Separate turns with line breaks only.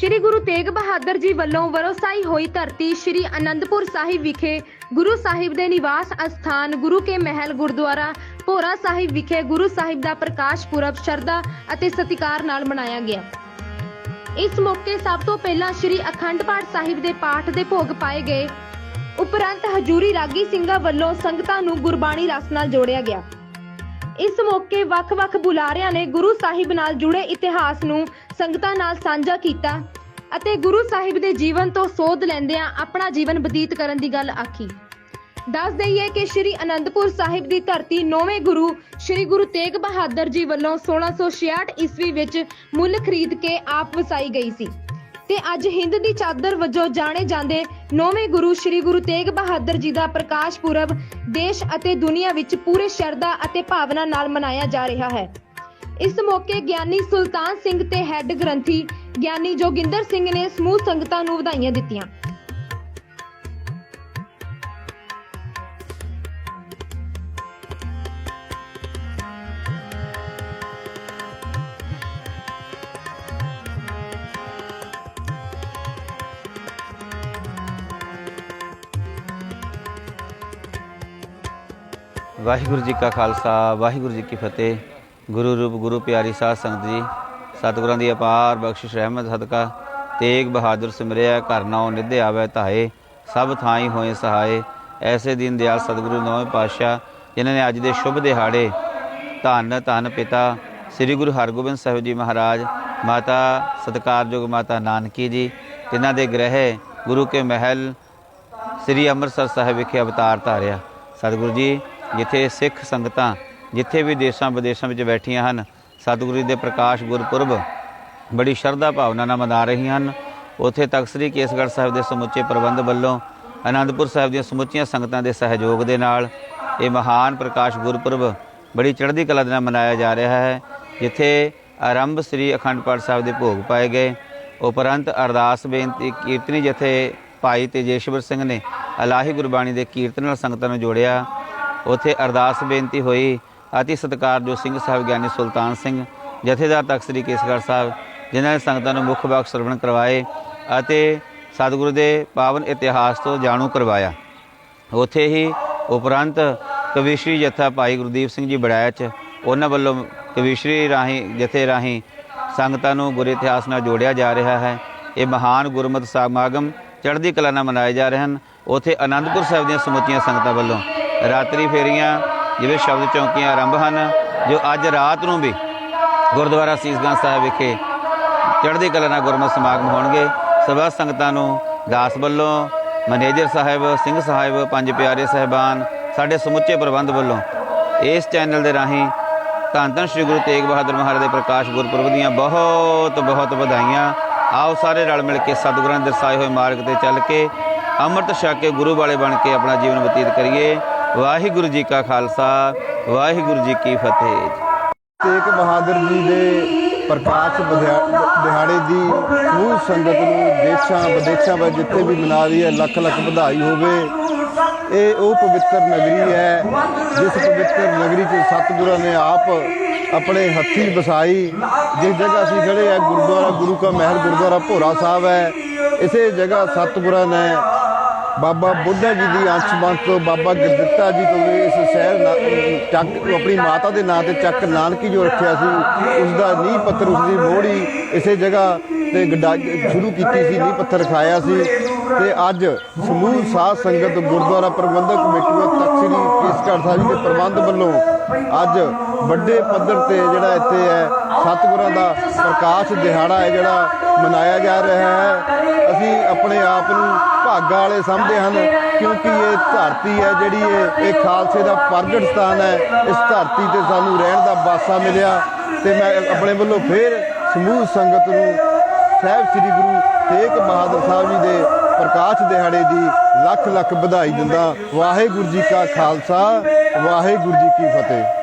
ਸ਼੍ਰੀ ਗੁਰੂ ਤੇਗ ਬਹਾਦਰ ਜੀ ਵੱਲੋਂ ਵਰੋਸਾਈ ਹੋਈ ਧਰਤੀ ਸ਼੍ਰੀ ਅਨੰਦਪੁਰ ਸਾਹਿਬ ਵਿਖੇ ਗੁਰੂ ਸਾਹਿਬ ਦੇ ਨਿਵਾਸ ਅਸਥਾਨ ਗੁਰੂ ਕੇ ਮਹਿਲ ਗੁਰਦੁਆਰਾ ਭੋਰਾ ਸਾਹਿਬ ਵਿਖੇ ਗੁਰੂ ਸਾਹਿਬ ਦਾ ਪ੍ਰਕਾਸ਼ ਪੁਰਬ ਸ਼ਰਧਾ ਅਤੇ ਸਤਿਕਾਰ ਨਾਲ ਮਨਾਇਆ ਗਿਆ। ਇਸ ਮੌਕੇ ਸਭ ਤੋਂ ਪਹਿਲਾਂ ਸ਼੍ਰੀ ਅਖੰਡ ਪਾਠ ਸਾਹਿਬ ਦੇ ਪਾਠ ਦੇ ਭੋਗ ਪਾਏ ਗਏ। ਉਪਰੰਤ ਹਜੂਰੀ ਰਾਗੀ ਸਿੰਘਾਂ ਵੱਲੋਂ ਸੰਗਤਾਂ ਨੂੰ ਗੁਰਬਾਣੀ ਰਸ ਨਾਲ ਜੋੜਿਆ ਗਿਆ। ਇਸ ਮੌਕੇ ਵੱਖ-ਵੱਖ ਬੁਲਾਰਿਆਂ ਨੇ ਗੁਰੂ ਸਾਹਿਬ ਨਾਲ ਜੁੜੇ ਇਤਿਹਾਸ ਨੂੰ ਸੰਗਤਾਂ ਨਾਲ ਸਾਂਝਾ ਕੀਤਾ ਅਤੇ ਗੁਰੂ ਸਾਹਿਬ ਦੇ ਜੀਵਨ ਤੋਂ ਸੋਧ ਲੈਂਦਿਆਂ ਆਪਣਾ ਜੀਵਨ ਬਤੀਤ ਕਰਨ ਦੀ ਗੱਲ ਆਖੀ। ਦੱਸ ਦਈਏ ਕਿ ਸ਼੍ਰੀ ਅਨੰਦਪੁਰ ਸਾਹਿਬ ਦੀ ਧਰਤੀ ਨੌਵੇਂ ਗੁਰੂ ਸ਼੍ਰੀ ਗੁਰੂ ਤੇਗ ਬਹਾਦਰ ਜੀ ਵੱਲੋਂ 1666 ਈਸਵੀ ਵਿੱਚ ਮੁੱਲ ਖਰੀਦ ਕੇ ਆਪ ਵਸਾਈ ਗਈ ਸੀ। ਤੇ ਅੱਜ ਹਿੰਦ ਦੀ ਚਾਦਰ ਵਜੋਂ ਜਾਣੇ ਜਾਂਦੇ ਨੌਵੇਂ ਗੁਰੂ ਸ਼੍ਰੀ ਗੁਰੂ ਤੇਗ ਬਹਾਦਰ ਜੀ ਦਾ ਪ੍ਰਕਾਸ਼ ਪੁਰਬ ਦੇਸ਼ ਅਤੇ ਦੁਨੀਆ ਵਿੱਚ ਪੂਰੇ ਸ਼ਰਧਾ ਅਤੇ ਭਾਵਨਾ ਨਾਲ ਮਨਾਇਆ ਜਾ ਰਿਹਾ ਹੈ। ਇਸ ਮੌਕੇ ਗਿਆਨੀ ਸੁਲਤਾਨ ਸਿੰਘ ਤੇ ਹੈੱਡ ਗ੍ਰੰਥੀ ਗਿਆਨੀ ਜੋਗਿੰਦਰ ਸਿੰਘ ਨੇ ਸਮੂਹ ਸੰਗਤਾਂ ਨੂੰ ਵਧਾਈਆਂ ਦਿੱਤੀਆਂ।
ਵਾਹਿਗੁਰੂ ਜੀ ਕਾ ਖਾਲਸਾ, ਵਾਹਿਗੁਰੂ ਜੀ ਕੀ ਫਤਿਹ। ਗੁਰੂ ਰੂਪ, ਗੁਰੂ ਪਿਆਰੀ ਸਾਧ ਸੰਗਤ ਜੀ, ਸਤਿਗੁਰਾਂ ਦੀ ਅਪਾਰ ਬਖਸ਼ਿਸ਼, ਰਹਿਮਤ, ਸਦਕਾ, ਤੇਗ ਬਹਾਦਰ ਸਿਮਰਿਆ, ਘਰ ਨਾਉ ਨਿਧਿ ਆਵੇ ਧਾਏ, ਸਭ ਥਾਈ ਹੋਏ ਸਹਾਏ। ਐਸੇ ਦਿਨ ਦਿਆਲ ਸਤਿਗੁਰੂ ਨੌਵੇਂ ਪਾਤਸ਼ਾਹ, ਜਿਨ੍ਹਾਂ ਨੇ ਅੱਜ ਦੇ ਸ਼ੁਭ ਦਿਹਾੜੇ, ਧੰਨ ਧੰਨ ਪਿਤਾ ਸ੍ਰੀ ਗੁਰੂ ਹਰਗੋਬਿੰਦ ਸਾਹਿਬ ਜੀ ਮਹਾਰਾਜ, ਮਾਤਾ ਸਤਿਕਾਰਯੋਗ ਮਾਤਾ ਨਾਨਕੀ ਜੀ ਜਿਨ੍ਹਾਂ ਦੇ ਗ੍ਰਹਿ, ਗੁਰੂ ਕੇ ਮਹਿਲ ਸ੍ਰੀ ਅੰਮ੍ਰਿਤਸਰ ਸਾਹਿਬ ਵਿਖੇ ਅਵਤਾਰ ਧਾਰਿਆ। ਸਤਿਗੁਰੂ ਜੀ ਜਿੱਥੇ ਸਿੱਖ ਸੰਗਤਾਂ ਜਿੱਥੇ ਵੀ ਦੇਸ਼ਾਂ ਵਿਦੇਸ਼ਾਂ ਵਿੱਚ ਬੈਠੀਆਂ ਹਨ, ਸਤਿਗੁਰੂ ਜੀ ਦੇ ਪ੍ਰਕਾਸ਼ ਗੁਰਪੁਰਬ ਬੜੀ ਸ਼ਰਧਾ ਭਾਵਨਾ ਨਾਲ ਮਨਾ ਰਹੀਆਂ ਹਨ। ਉੱਥੇ ਤਖਤ ਸ੍ਰੀ ਕੇਸਗੜ੍ਹ ਸਾਹਿਬ ਦੇ ਸਮੁੱਚੇ ਪ੍ਰਬੰਧ ਵੱਲੋਂ ਆਨੰਦਪੁਰ ਸਾਹਿਬ ਦੀਆਂ ਸਮੁੱਚੀਆਂ ਸੰਗਤਾਂ ਦੇ ਸਹਿਯੋਗ ਦੇ ਨਾਲ ਇਹ ਮਹਾਨ ਪ੍ਰਕਾਸ਼ ਗੁਰਪੁਰਬ ਬੜੀ ਚੜ੍ਹਦੀ ਕਲਾ ਦੇ ਨਾਲ ਮਨਾਇਆ ਜਾ ਰਿਹਾ ਹੈ, ਜਿੱਥੇ ਆਰੰਭ ਸ੍ਰੀ ਅਖੰਡ ਪਾਠ ਸਾਹਿਬ ਦੇ ਭੋਗ ਪਾਏ ਗਏ। ਉਪਰੰਤ ਅਰਦਾਸ ਬੇਨਤੀ ਕੀਰਤਨੀ ਜਥੇ ਭਾਈ ਤੇਜੇਸ਼ਵਰ ਸਿੰਘ ਨੇ ਅਲਾਹੀ ਗੁਰਬਾਣੀ ਦੇ ਕੀਰਤਨ ਨਾਲ ਸੰਗਤਾਂ ਨੂੰ ਜੋੜਿਆ। ਉੱਥੇ ਅਰਦਾਸ ਬੇਨਤੀ ਹੋਈ, ਅਤੀ ਸਤਿਕਾਰਯੋਗ ਸਿੰਘ ਸਾਹਿਬ ਗਿਆਨੀ ਸੁਲਤਾਨ ਸਿੰਘ, ਜਥੇਦਾਰ ਤਖਤ ਸ੍ਰੀ ਕੇਸਗੜ੍ਹ ਸਾਹਿਬ, ਜਿਨ੍ਹਾਂ ਨੇ ਸੰਗਤਾਂ ਨੂੰ ਮੁੱਖ ਵਾਕ ਸਰਵਣ ਕਰਵਾਏ ਅਤੇ ਸਤਿਗੁਰੂ ਦੇ ਪਾਵਨ ਇਤਿਹਾਸ ਤੋਂ ਜਾਣੂ ਕਰਵਾਇਆ। ਉੱਥੇ ਹੀ ਉਪਰੰਤ ਕਵੀਸ਼ਰੀ ਜਥਾ ਭਾਈ ਗੁਰਦੀਪ ਸਿੰਘ ਜੀ ਬੜਾਇਚ, ਉਹਨਾਂ ਵੱਲੋਂ ਕਵੀਸ਼ਰੀ ਰਾਹੀਂ, ਜਥੇ ਰਾਹੀਂ ਸੰਗਤਾਂ ਨੂੰ ਗੁਰ ਇਤਿਹਾਸ ਨਾਲ ਜੋੜਿਆ ਜਾ ਰਿਹਾ ਹੈ। ਇਹ ਮਹਾਨ ਗੁਰਮਤਿ ਸਮਾਗਮ ਚੜ੍ਹਦੀ ਕਲਾ ਨਾਲ ਮਨਾਏ ਜਾ ਰਹੇ ਹਨ। ਉਥੇ ਆਨੰਦਪੁਰ ਸਾਹਿਬ ਦੀਆਂ ਸਮੁੱਚੀਆਂ ਸੰਗਤਾਂ ਵੱਲੋਂ ਰਾਤਰੀ ਫੇਰੀਆਂ ਜਿਵੇਂ ਸ਼ਬਦ ਚੌਂਕੀਆਂ ਆਰੰਭ ਹਨ, ਜੋ ਅੱਜ ਰਾਤ ਨੂੰ ਵੀ ਗੁਰਦੁਆਰਾ ਸੀਸਗੰਜ ਸਾਹਿਬ ਵਿਖੇ ਚੜ੍ਹਦੀ ਕਲਾ ਨਾਲ ਗੁਰਮਤਿ ਸਮਾਗਮ ਹੋਣਗੇ। ਸਭਾ ਸੰਗਤਾਂ ਨੂੰ ਦਾਸ ਵੱਲੋਂ, ਮੈਨੇਜਰ ਸਾਹਿਬ, ਸਿੰਘ ਸਾਹਿਬ, ਪੰਜ ਪਿਆਰੇ ਸਹਿਬਾਨ, ਸਾਡੇ ਸਮੁੱਚੇ ਪ੍ਰਬੰਧ ਵੱਲੋਂ ਇਸ ਚੈਨਲ ਦੇ ਰਾਹੀਂ ਧੰਨ ਧੰਨ ਸ੍ਰੀ ਗੁਰੂ ਤੇਗ ਬਹਾਦਰ ਮਹਾਰਾਜ ਦੇ ਪ੍ਰਕਾਸ਼ ਗੁਰਪੁਰਬ ਦੀਆਂ ਬਹੁਤ ਬਹੁਤ ਵਧਾਈਆਂ। ਆਓ ਸਾਰੇ ਰਲ ਮਿਲ ਕੇ ਸਤਿਗੁਰਾਂ ਦੇ ਦਰਸਾਏ ਹੋਏ ਮਾਰਗ ਤੇ ਚੱਲ ਕੇ ਅੰਮ੍ਰਿਤ ਛਕ ਕੇ ਗੁਰੂ ਵਾਲੇ ਬਣ ਕੇ ਆਪਣਾ ਜੀਵਨ ਬਤੀਤ ਕਰੀਏ। ਵਾਹਿਗੁਰੂ ਜੀ ਕਾ ਖਾਲਸਾ, ਵਾਹਿਗੁਰੂ ਜੀ ਕੀ ਫਤਿਹ
ਤੇਗ ਬਹਾਦਰ ਜੀ ਦੇ ਪ੍ਰਕਾਸ਼ ਵਿਦਿਆ- ਦਿਹਾੜੇ ਦੀ ਸਮੂਹ ਸੰਗਤ ਨੂੰ ਦੇਸ਼ਾਂ ਵਿਦੇਸ਼ਾਂ ਵਿੱਚ ਜਿੱਥੇ ਵੀ ਮਨਾ ਰਹੀ ਹੈ, ਲੱਖ ਲੱਖ ਵਧਾਈ ਹੋਵੇ। ਇਹ ਉਹ ਪਵਿੱਤਰ ਨਗਰੀ ਹੈ, ਜਿਸ ਪਵਿੱਤਰ ਨਗਰੀ 'ਚ ਸਤਿਗੁਰਾਂ ਨੇ ਆਪ ਆਪਣੇ ਹੱਥੀਂ ਵਸਾਈ, ਜਿਸ ਜਗ੍ਹਾ ਅਸੀਂ ਖੜੇ ਆ ਗੁਰਦੁਆਰਾ ਗੁਰੂ ਕਾ ਮਹਿਲ, ਗੁਰਦੁਆਰਾ ਭੋਰਾ ਸਾਹਿਬ ਹੈ। ਇਸੇ ਜਗ੍ਹਾ ਸਤਿਗੁਰਾਂ ਨੇ ਬਾਬਾ ਬੁੱਢਾ ਜੀ ਦੀ ਅੰਸ਼ ਬੰਸ ਤੋਂ ਬਾਬਾ ਗੁਰਦਿੱਤਾ ਜੀ ਤੋਂ ਵੀ ਇਸ ਸ਼ਹਿਰ ਚੱਕ ਆਪਣੀ ਮਾਤਾ ਦੇ ਨਾਂ ਤੇ ਚੱਕ ਨਾਨਕੀ ਜੋ ਰੱਖਿਆ ਸੀ ਉਸ ਦਾ ਨੀਂਹ ਪੱਥਰ ਉਸ ਦੀ ਮੋੜੀ ਇਸੇ ਜਗ੍ਹਾ ਤੇ ਗੱਡਾ ਸ਼ੁਰੂ ਕੀਤੀ ਸੀ, ਨੀਂਹ ਪੱਥਰ ਰਖਾਇਆ ਸੀ। ਤੇ ਅੱਜ ਸਮੂਹ ਸਾਧ ਸੰਗਤ ਗੁਰਦੁਆਰਾ ਪ੍ਰਬੰਧਕ ਕਮੇਟੀ ਤਖਤ ਸ੍ਰੀ ਕੇਸਗੜ੍ਹ ਸਾਹਿਬ ਦੇ ਪ੍ਰਬੰਧ ਵੱਲੋਂ ਅੱਜ ਵੱਡੇ ਪੱਧਰ ਤੇ ਜਿਹੜਾ ਇੱਥੇ ਹੈ, ਸਤਿਗੁਰਾਂ ਦਾ ਪ੍ਰਕਾਸ਼ ਦਿਹਾੜਾ ਹੈ ਜਿਹੜਾ ਮਨਾਇਆ ਜਾ ਰਿਹਾ ਹੈ। ਅਸੀਂ ਆਪਣੇ ਆਪ ਨੂੰ ਭਾਗਾਂ ਵਾਲੇ ਸਮਝਦੇ ਹਨ ਕਿਉਂਕਿ ਇਹ ਧਰਤੀ ਹੈ ਜਿਹੜੀ ਇਹ ਇਹ ਖਾਲਸੇ ਦਾ ਪ੍ਰਗਟ ਸਥਾਨ ਹੈ। ਇਸ ਧਰਤੀ ਤੇ ਸਾਨੂੰ ਰਹਿਣ ਦਾ ਵਾਸਾ ਮਿਲਿਆ ਤੇ ਮੈਂ ਆਪਣੇ ਵੱਲੋਂ ਫੇਰ ਸਮੂਹ ਸੰਗਤ ਨੂੰ ਸਾਹਿਬ ਸ੍ਰੀ ਗੁਰੂ ਤੇਗ ਬਹਾਦਰ ਸਾਹਿਬ ਜੀ ਦੇ ਪ੍ਰਕਾਸ਼ ਦਿਹਾੜੇ ਦੀ ਲੱਖ ਲੱਖ ਵਧਾਈ ਦਿੰਦਾ ਵਾਹਿਗੁਰੂ ਜੀ ਕਾ ਖਾਲਸਾ, ਵਾਹਿਗੁਰੂ ਜੀ ਕੀ ਫਤਿਹ।